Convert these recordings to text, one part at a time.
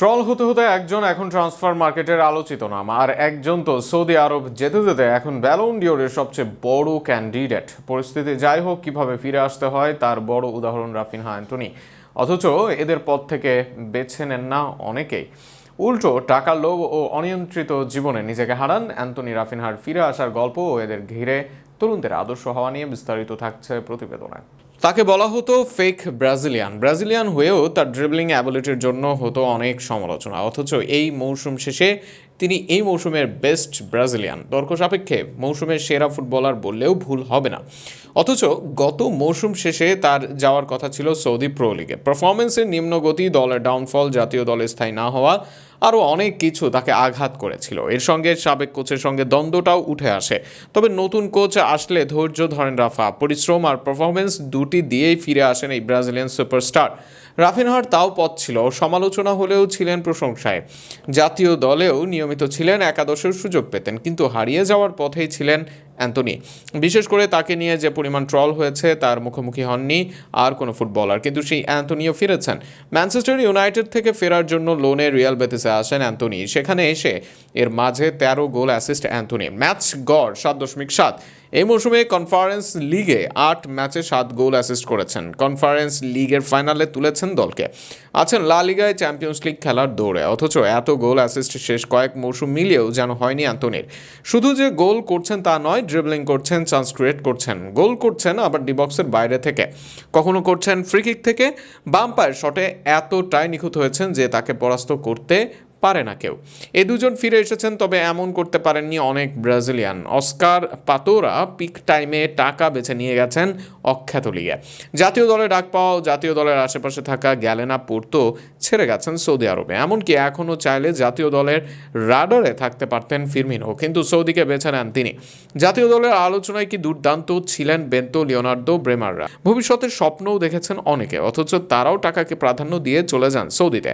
Troll হতে হতে একজন এখন ট্রান্সফার মার্কেটের আলোচিত নাম, আর একজন তো সৌদি আরব যেতে যেতে এখন ব্যালন ডিওরের সবচেয়ে বড় ক্যান্ডিডেট পরিস্থিতি যাই হোক, কীভাবে ফিরে আসতে হয়, তার বড় উদাহরণ রাফিনহা অ্যান্টনি। অথচ এদের পথ থেকে বেছে নেন না অনেকেই। উল্টো টাকার লোভ ও অনিয়ন্ত্রিত জীবনে নিজেকে হারান অ্যান্টনি রাফিনহার ফিরে আসার গল্প ও এদের ঘিরে তরুণদের আদর্শ হওয়া নিয়ে বিস্তারিত থাকছে প্রতিবেদনায় তাকে বলা হতো ফেক ব্রাজিলিয়ান ব্রাজিলিয়ান হয়েও তার ড্রিবলিং অ্যাবিলিটির জন্য হতো অনেক সমালোচনা। অথচ এই মৌসুম শেষে তিনি এই মৌসুমের বেস্ট ব্রাজিলিয়ান। তর্ক সাপেক্ষে মৌসুমের সেরা ফুটবলার বললেও ভুল হবে না। অথচ গত মৌসুম শেষে তার যাওয়ার কথা ছিল সৌদি প্রো লিগে। পারফরমেন্সের নিম্নগতি দলের ডাউনফল, জাতীয় দলে স্থায়ী না হওয়া, আরও অনেক কিছু তাকে আঘাত করেছিল। এর সঙ্গে সাবেক কোচের সঙ্গে দ্বন্দ্বটাও উঠে আসে। তবে নতুন কোচ আসলে ধৈর্য ধরেন রাফা। পরিশ্রম আর পারফরমেন্স দুটি দিয়েই ফিরে আসেন এই ব্রাজিলিয়ান সুপারস্টার। রাফিনহার তাও পথ ছিল। সমালোচনা হলেও ছিলেন প্রশংসায়। জাতীয় দলেও নিয়মিত ছিলেন একাদশের সুযোগ পেতেন। কিন্তু হারিয়ে যাওয়ার পথেই ছিলেন অ্যান্টনি বিশেষ করে তাকে নিয়ে যে পরিমাণ ট্রল হয়েছে, তার মুখোমুখি হননি আর কোনো ফুটবলার। কিন্তু সেই অ্যান্টনিও ফিরেছেন। ম্যানচেস্টার ইউনাইটেড থেকে ফেরার জন্য লোনে রিয়াল বেতিসে আসেন অ্যান্টনি সেখানে এসে এর মাঝে তেরো গোল অ্যাসিস্ট অ্যান্টনি ম্যাচ গড় সাত দশমিক সাত। এই মৌসুমে কনফারেন্স লিগে আট ম্যাচে সাত গোল অ্যাসিস্ট করেছেন। কনফারেন্স লিগের ফাইনালে তুলেছেন দলকে। আছেন লা লিগায় চ্যাম্পিয়ন্স লিগ খেলার দৌড়ে। অথচ এত গোল অ্যাসিস্ট শেষ কয়েক মৌসুম মিলিয়েও যেন হয়নি অ্যান্টনির শুধু যে গোল করছেন তা নয় ড্রিবলিং করছেন চান্স ক্রিয়েট করছেন গোল করছেন, আবার ডিবক্সের বাইরে থেকে। কখনো করছেন ফ্রি কিক থেকে, বাম পায়ের শটে এতটাই নিখুঁত হয়েছেন যে তাকে পরাস্ত করতে পারে না কেউ। এ দুজন ফিরে এসেছেন, তবে এমন করতে পারেননি অনেক ব্রাজিলিয়ান। অস্কার পাতোরা পিক টাইমে টাকা বেছে নিয়ে গেছেন অখ্যাত লিগে জাতীয় দলে ডাক পাওয়া জাতীয় দলের আশেপাশে থাকা গ্যালেনা পড়তো ছেড়ে গেছেন সৌদি আরবে। এমনকি এখনও চাইলে জাতীয় দলের রাডারে থাকতে পারতেন ফিরমিনো কিন্তু সৌদিকে বেছে নেন তিনি। জাতীয় দলের আলোচনায় কি দুর্দান্ত ছিলেন বেন্তো লিওনার্দো ব্রেমাররা? ভবিষ্যতের স্বপ্নও দেখেছেন অনেকে, অথচ তারাও টাকাকে প্রাধান্য দিয়ে চলে যান সৌদিতে।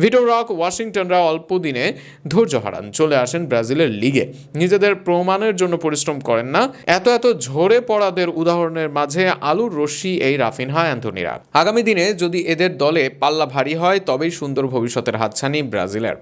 ভিটো রক, ওয়াশিংটনরা অল্প দিনে ধৈর্য হারান, চলে আসেন ব্রাজিলের লিগে। নিজেদের প্রমাণের জন্য পরিশ্রম করেন না। এত এত ঝরে পড়াদের উদাহরণের মাঝে আলুর রশ্মি এই রাফিনহা অ্যান্থনিরা। আগামী দিনে যদি এদের দলে পাল্লা ভারী হয় তবেই সুন্দর ভবিষ্যতের হাতছানি ব্রাজিলের।